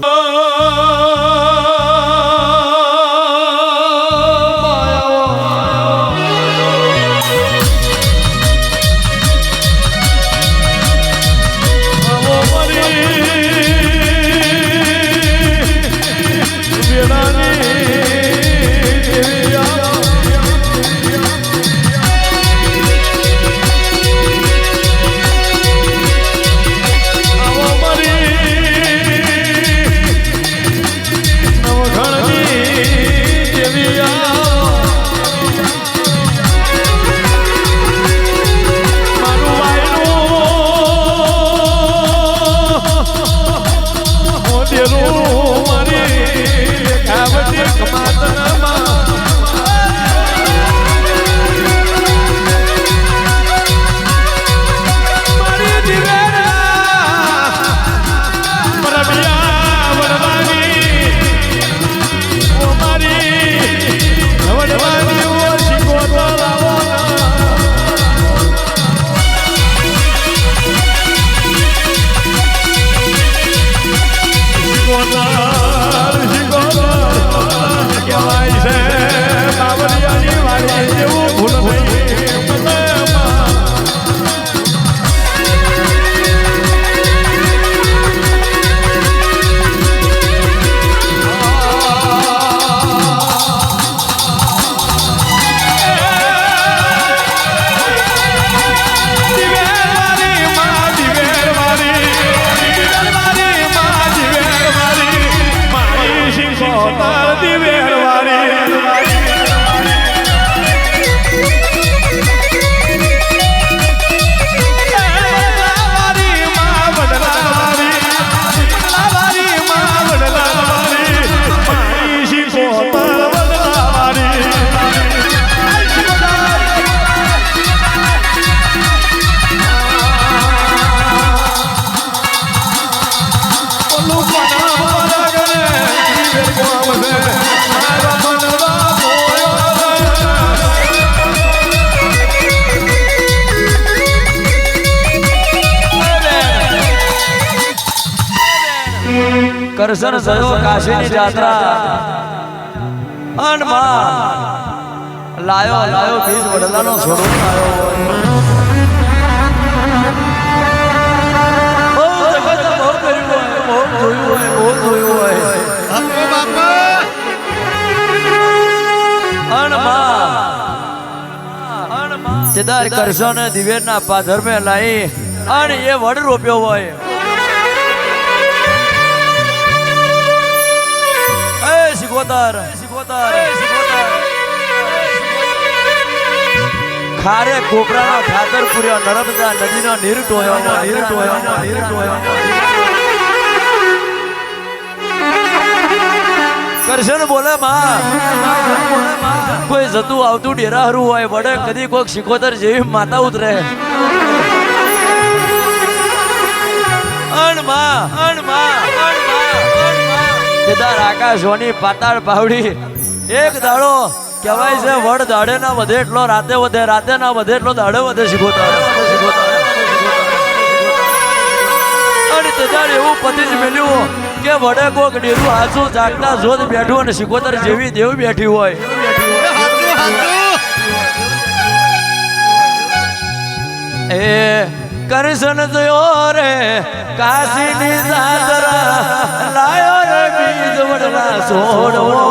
Oh. Karshan થયો, કાશીની જાત્રા. અનમાં લાયો લાયો બીજ વડલાનો છોડો. લાયો અણમાં તેદાર કરશન દિવેરના પાધરમે લાઈ અને એ વડ રોપ્યો હોય. સિકોતર ખારે કોપરાના ખાતર પૂર્યો નર્મદા નદીનો નીર ટોયો નીર ટોયો નીર ટોયો. કરશન બોલે માં. કોઈ જતું આવતું ડેરા હરું હોય વડે કદી કોઈક સિકોતર જેવી માતા ઉતરે. અણમાં અણમાં અણ તેદાર આકાશવાણી પાતાળ પાવડી એક દાડો કહેવાય છે, વડ દાડે ના વધે એટલો, રાતે વધે, રાતે ના વધે એટલો દાડે વધે શીખોતા અને તેદાર એવું પતિ જ મેલ્યું કે વડે કોક ડેરું હાચું જાગતા જોત બેઠું અને શીખોતર જેવી દેવ બેઠી હોય. એ કરશન થયો રે કાશીની સાદરા લાયો રે બીજ વડલા છોડવો